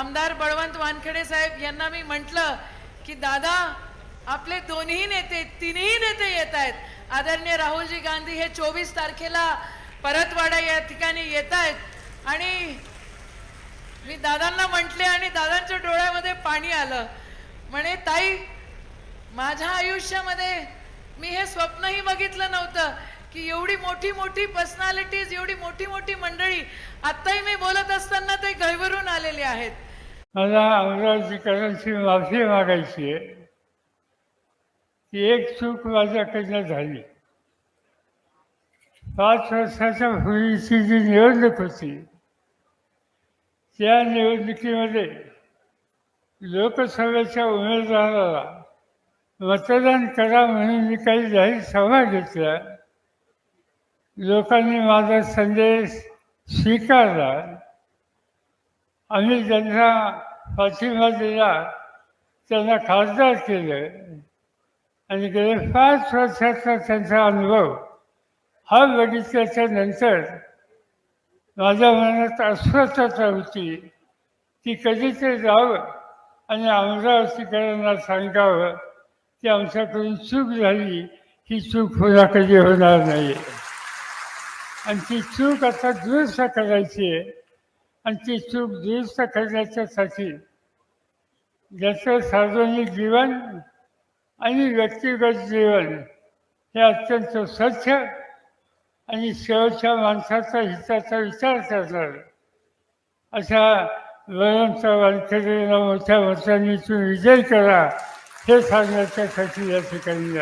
आमदार बळवंत वानखेडे साहेब यांना मी म्हटलं की दादा आपले दोन्ही नेते तिन्ही नेते येत आहेत. आदरणीय राहुलजी गांधी हे चोवीस तारखेला परतवाडा या ठिकाणी येत आहेत. आणि मी दादांना म्हटले आणि दादांच्या डोळ्यामध्ये पाणी आलं. म्हणे ताई माझ्या आयुष्यामध्ये मी हे स्वप्नही बघितलं नव्हतं की एवढी मोठी मोठी पर्सनॅलिटीज एवढी मोठी मोठी मंडळी आत्ताही मी बोलत असताना ते घैवरून आलेले आहेत. मला अमरावतीकरांची माफी मागायची आहे की एक चूक माझ्याकडनं झाली पाच वर्षाच्या पूर्वीची जी निवडणूक होती त्या निवडणुकीमध्ये लोकसभेच्या उमेदवाराला मतदान करा म्हणून मी काही जाहीर सभा घेतल्या लोकांनी माझा संदेश स्वीकारला आम्ही ज्यांना पाठिंबा दिला त्यांना खासदार केलं. आणि गेले पाच वर्षाचा त्यांचा अनुभव हा बघितल्याच्या नंतर माझ्या मनात अस्वस्थता होती. ती कधीतरी जावं आणि अमरावतीकरांना सांगावं की आमच्याकडून चूक झाली ही चूक पुन्हा कधी होणार नाही. आणि ती चूक आता दुरुस्त करायची आहे. आणि ती चूक दुरुस्त करण्याच्यासाठी ज्याचं सार्वजनिक जीवन आणि व्यक्तिगत जीवन हे अत्यंत स्वच्छ आणि शेवटच्या माणसाचा हिताचा विचार करणार अशा वरंत वारकरीला मोठ्या मतांनी तुम्ही विजय करा हे सांगण्याच्यासाठी या ठिकाणी